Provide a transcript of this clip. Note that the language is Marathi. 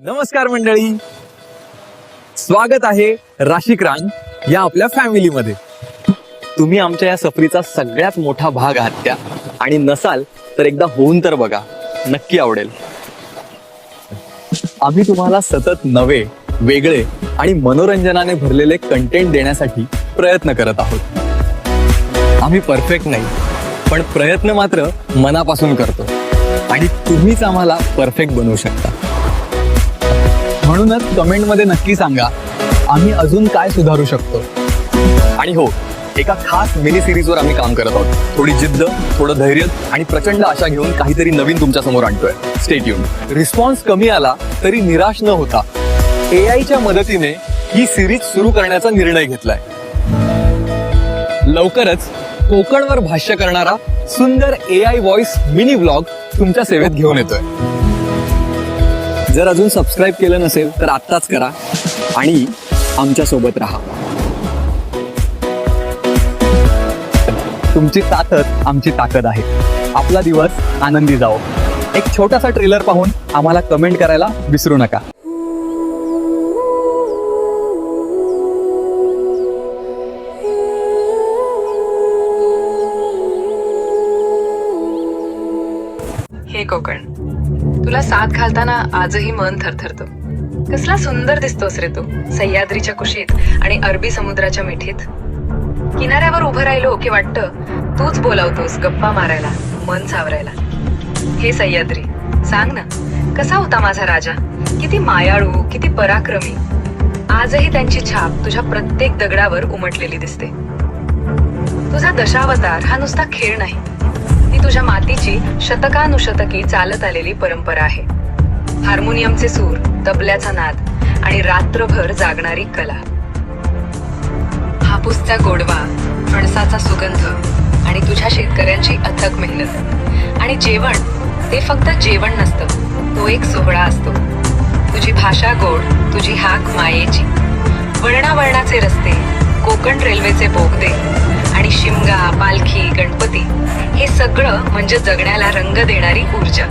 नमस्कार मंडळी. स्वागत आहे राशिक्रांत या आपल्या फॅमिलीमध्ये तुम्ही आमच्या या सफरीचा सगळ्यात मोठा भाग आहात त्या. आणि नसाल तर एकदा होऊन तर बघा. नक्की आवडेल. आम्ही तुम्हाला सतत नवे वेगळे आणि मनोरंजनाने भरलेले कंटेंट देण्यासाठी प्रयत्न करत आहोत. आम्ही परफेक्ट नाही पण प्रयत्न मात्र मनापासून करतो. आणि तुम्हीच आम्हाला परफेक्ट बनवू शकता. म्हणूनच कमेंटमध्ये नक्की सांगा आम्ही अजून काय सुधारू शकतो? आणि हो एका खास मिनी सिरीजवर आम्ही काम करत आहोत. थोडी जिद्द थोडं धैर्य आणि प्रचंड आशा घेऊन काहीतरी नवीन तुमच्यासमोर आणतोय. स्टेट येऊन रिस्पॉन्स कमी आला तरी निराश न होता. ए आयच्या मदतीने ही सिरीज सुरू करण्याचा निर्णय घेतलाय. लवकरच कोकणवर भाष्य करणारा सुंदर A I voice mini blog तुमच्या सेवेत घेऊन येतोय. जर अजून सबस्क्राईब केलं नसेल तर आत्ताच करा आणि आमच्यासोबत राहा. तुमची ताकद आमची ताकद आहे. आपला दिवस आनंदी जाओ एक छोटासा ट्रेलर पाहून आम्हाला कमेंट करायला विसरू नका. हे कोकण. तुला साथ घालताना आजही मन थरथरत. कसला सुंदर दिसतोस रे तू सह्याद्रीच्या कुशीत आणि अरबी समुद्राच्या मिठीत. किनाऱ्यावर उभं राहिलो की वाटतं तूच बोलावतोस गप्पा मारायला मन सावरायला. हे सह्याद्री सांग ना कसा होता माझा राजा? किती मायाळू किती पराक्रमी. आजही त्यांची छाप तुझ्या प्रत्येक दगडावर उमटलेली दिसते. तुझा दशावतार हा नुसता खेळ नाही ही तुझ्या मातीची शतकानुशतकी चालत आलेली परंपरा आहे. हार्मोनियमचे सूर तबल्याचा नाद आणि रात्रभर जागणारी कला. हापूसचा गोडवा फणसाचा सुगंध आणि तुझ्या शेतकऱ्यांची अथक मेहनत. आणि जेवण ते फक्त जेवण नसतं तो एक सोहळा असतो. तुझी भाषा गोड तुझी हाक मायेची. वळणावळणाचे रस्ते कोकण रेल्वेचे बोगदे आणि शिमगा पालखी गणपती सगळं म्हणजे जगण्याला रंग देणारी ऊर्जा.